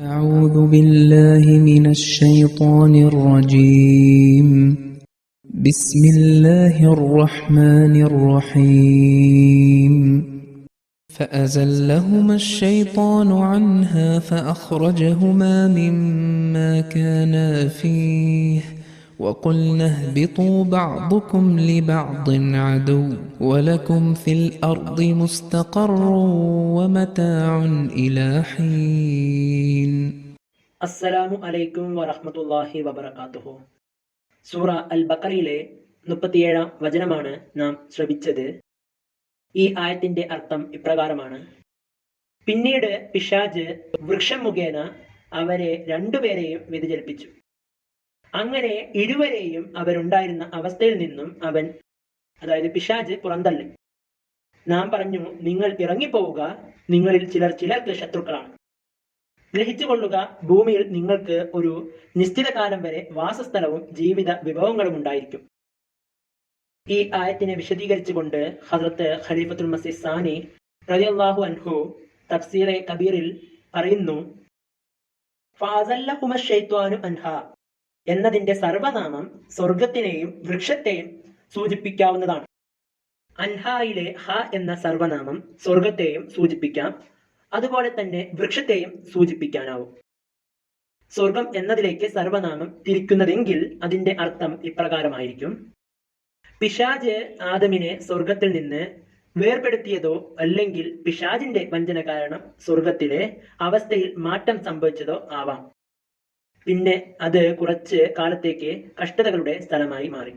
أعوذ بالله من الشيطان الرجيم. بسم الله الرحمن الرحيم. فأزلهما الشيطان عنها فأخرجهما مما كانا فيه. وقلنا اهبطوا بعضكم لبعض عدو ولكم في الأرض مستقر ومتاع إلى حين അസ്സലാമു അലൈക്കും വറഹ്മത്തുള്ളാഹി വബറകാതുഹു സൂറ അൽ ബക്കറിയിലെ മുപ്പത്തിയേഴാം വചനമാണ് നാം ശ്രവിച്ചത് ഈ ആയത്തിന്റെ അർത്ഥം ഇപ്രകാരമാണ് പിന്നീട് പിശാജ് വൃക്ഷം മുഖേന അവരെ രണ്ടുപേരെയും വ്യതിചലിപ്പിച്ചു അങ്ങനെ ഇരുവരെയും അവരുണ്ടായിരുന്ന അവസ്ഥയിൽ നിന്നും അവൻ അതായത് പിശാജ് പുറന്തള്ളി. നാം പറഞ്ഞു നിങ്ങൾ ഇറങ്ങിപ്പോവുക നിങ്ങളിൽ ചിലർ ചിലർക്ക് ശത്രുക്കളാണ്. ഗ്രഹിച്ചുകൊള്ളുക ഭൂമിയിൽ നിങ്ങൾക്ക് ഒരു നിശ്ചിത കാലം വരെ വാസസ്ഥലവും ജീവിത വിഭവങ്ങളും ഉണ്ടായിരിക്കും. ഈ ആയത്തിനെ വിശദീകരിച്ചുകൊണ്ട് ഹസ്രത്ത് ഖലീഫത്തുൽ മസി സാനി റളിയല്ലാഹു അൻഹു തഫ്സീറെ കബീറിൽ പറയുന്നു ഫാസല്ലഹുമ ഷെയ്ത്വാനു അൻഹ. എന്നതിന്റെ സർവനാമം സ്വർഗത്തിനെയും വൃക്ഷത്തെയും സൂചിപ്പിക്കാവുന്നതാണ്. അൻഹായിലെ ഹ എന്ന സർവനാമം സ്വർഗത്തെയും സൂചിപ്പിക്കാം. അതുപോലെ തന്നെ വൃക്ഷത്തെയും സൂചിപ്പിക്കാനാവും. സ്വർഗം എന്നതിലേക്ക് സർവനാമം തിരിക്കുന്നതെങ്കിൽ അതിന്റെ അർത്ഥം ഇപ്രകാരമായിരിക്കും. പിശാജ് ആദമിനെ സ്വർഗത്തിൽ നിന്ന് വേർപെടുത്തിയതോ അല്ലെങ്കിൽ പിശാജിന്റെ വഞ്ചന കാരണം സ്വർഗത്തിലെ അവസ്ഥയിൽ മാറ്റം സംഭവിച്ചതോ ആവാം. പിന്നെ അത് കുറച്ച് കാലത്തേക്ക് കഷ്ടതകളുടെ സ്ഥലമായി മാറി.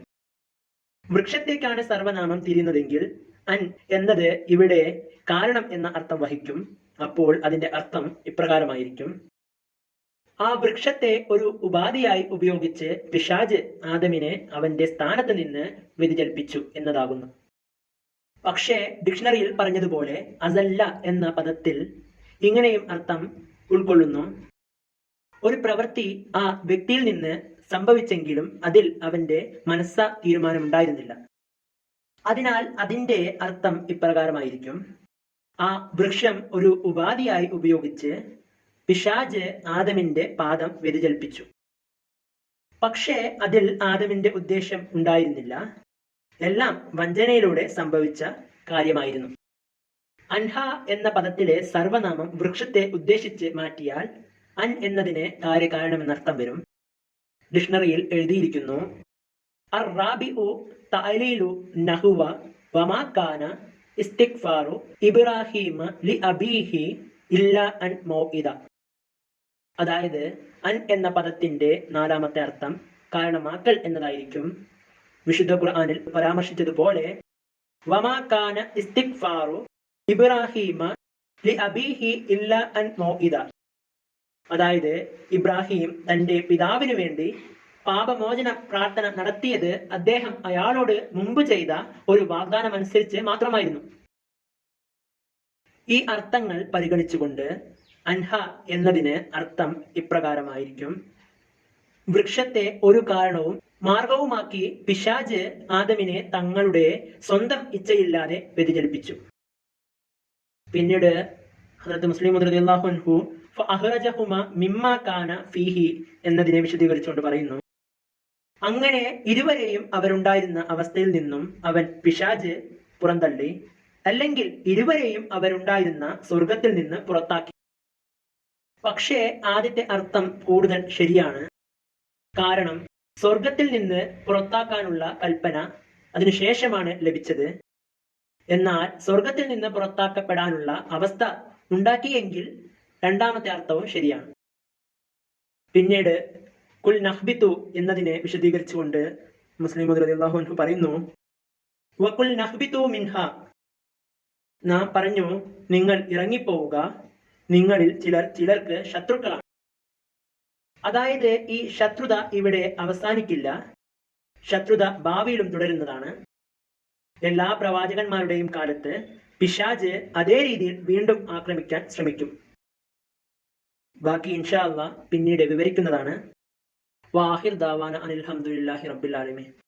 വൃക്ഷത്തേക്കാണ് സർവനാമം തിരിയുന്നതെങ്കിൽ അൻ എന്നത് ഇവിടെ കാരണം എന്ന അർത്ഥം വഹിക്കും. അപ്പോൾ അതിന്റെ അർത്ഥം ഇപ്രകാരമായിരിക്കും. ആ വൃക്ഷത്തെ ഒരു ഉപാധിയായി ഉപയോഗിച്ച് പിശാജ് ആദമിനെ അവന്റെ സ്ഥാനത്ത് നിന്ന് വ്യതിചലിപ്പിച്ചു എന്നതാകുന്നു. പക്ഷേ ഡിക്ഷണറിയിൽ പറഞ്ഞതുപോലെ അസല്ല എന്ന പദത്തിൽ ഇങ്ങനെയും അർത്ഥം ഉൾക്കൊള്ളുന്നു. ഒരു പ്രവൃത്തി ആ വ്യക്തിയിൽ നിന്ന് സംഭവിച്ചെങ്കിലും അതിൽ അവന്റെ മനസ്സ തീരുമാനമുണ്ടായിരുന്നില്ല. അതിനാൽ അതിന്റെ അർത്ഥം ഇപ്രകാരമായിരിക്കും. ആ വൃക്ഷം ഒരു ഉപാധിയായി ഉപയോഗിച്ച് പിശാജ് ആദമിന്റെ പാദം വ്യതിചലിപ്പിച്ചു. പക്ഷേ അതിൽ ആദമിന്റെ ഉദ്ദേശം ഉണ്ടായിരുന്നില്ല. എല്ലാം വഞ്ചനയിലൂടെ സംഭവിച്ച കാര്യമായിരുന്നു. അൻഹ എന്ന പദത്തിലെ സർവനാമം വൃക്ഷത്തെ ഉദ്ദേശിച്ച് മാറ്റിയാൽ അൻ എന്നതിന് എന്നർത്ഥം വരും. ഡിക്ഷണറിയിൽ എഴുതിയിരിക്കുന്നു അർ റാബിഉ തഅലീലു നഹുവ വമാക്കാന ഇസ്തിഗ്ഫാറു ഇബ്രാഹിമ ലി അബീഹി ഇല്ല അൻ മൗഇദ. അതായത് അൻ എന്ന പദത്തിന്റെ നാലാമത്തെ അർത്ഥം കാരണമാക്കൽ എന്നതായിരിക്കും. വിശുദ്ധ ഖുർആനിൽ പരാമർശിച്ചതുപോലെ വമാക്കാന ഇസ്തിഗ്ഫാറു ഇബ്രാഹിമ ലി അബീഹി ഇല്ല അൻ മൗഇദ. അതായത് ഇബ്രാഹിം തന്റെ പിതാവിനു വേണ്ടി പാപമോചന പ്രാർത്ഥന നടത്തിയത് അദ്ദേഹം അയാളോട് മുമ്പ് ചെയ്ത ഒരു വാഗ്ദാനം അനുസരിച്ച് മാത്രമായിരുന്നു. ഈ അർത്ഥങ്ങൾ പരിഗണിച്ചുകൊണ്ട് അൻഹ എന്നതിന് അർത്ഥം ഇപ്രകാരമായിരിക്കും. വൃക്ഷത്തെ ഒരു കാരണവും മാർഗവുമാക്കി പിശാജ് ആദമിനെ തങ്ങളുടെ സ്വന്തം ഇച്ഛയില്ലാതെ വ്യതിചലിപ്പിച്ചു. പിന്നീട് ഹജറത്ത് മുസ്ലിം അൻഹു അഹ്റജഹുമ ഫീഹി എന്നതിനെ വിശദീകരിച്ചുകൊണ്ട് പറയുന്നു. അങ്ങനെ ഇരുവരെയും അവരുണ്ടായിരുന്ന അവസ്ഥയിൽ നിന്നും അവൻ പിശാജ് പുറന്തള്ളി അല്ലെങ്കിൽ ഇരുവരെയും അവരുണ്ടായിരുന്ന സ്വർഗത്തിൽ നിന്ന് പുറത്താക്കി. പക്ഷേ ആദ്യത്തെ അർത്ഥം കൂടുതൽ ശരിയാണ്. കാരണം സ്വർഗത്തിൽ നിന്ന് പുറത്താക്കാനുള്ള കൽപ്പന അതിനുശേഷമാണ് ലഭിച്ചത്. എന്നാൽ സ്വർഗത്തിൽ നിന്ന് പുറത്താക്കപ്പെടാനുള്ള അവസ്ഥ ഉണ്ടാക്കിയെങ്കിൽ രണ്ടാമത്തെ അർത്ഥവും ശരിയാണ്. പിന്നീട് കുൽ നഹ്ബിത്തു എന്നതിനെ വിശദീകരിച്ചുകൊണ്ട് മുസ്ലിം അള്ളാഹു പറയുന്നു വക്കുൽ നഹ്ബിത്തു മിൻഹ നാം പറഞ്ഞു നിങ്ങൾ ഇറങ്ങിപ്പോവുക നിങ്ങളിൽ ചിലർ ചിലർക്ക് ശത്രുക്കളാണ്. അതായത് ഈ ശത്രുത ഇവിടെ അവസാനിക്കില്ല ശത്രുത ഭാവിയിലും തുടരുന്നതാണ്. എല്ലാ പ്രവാചകന്മാരുടെയും കാലത്ത് പിശാജ് അതേ രീതിയിൽ വീണ്ടും ആക്രമിക്കാൻ ശ്രമിക്കും. ബാക്കി ഇൻഷാ അള്ളാ പിന്നീട് വിവരിക്കുന്നതാണ്. വാഹിർ ദാവാന അനിൽഹമുല്ലാഹി റബ്ബിൽ ആലമീൻ.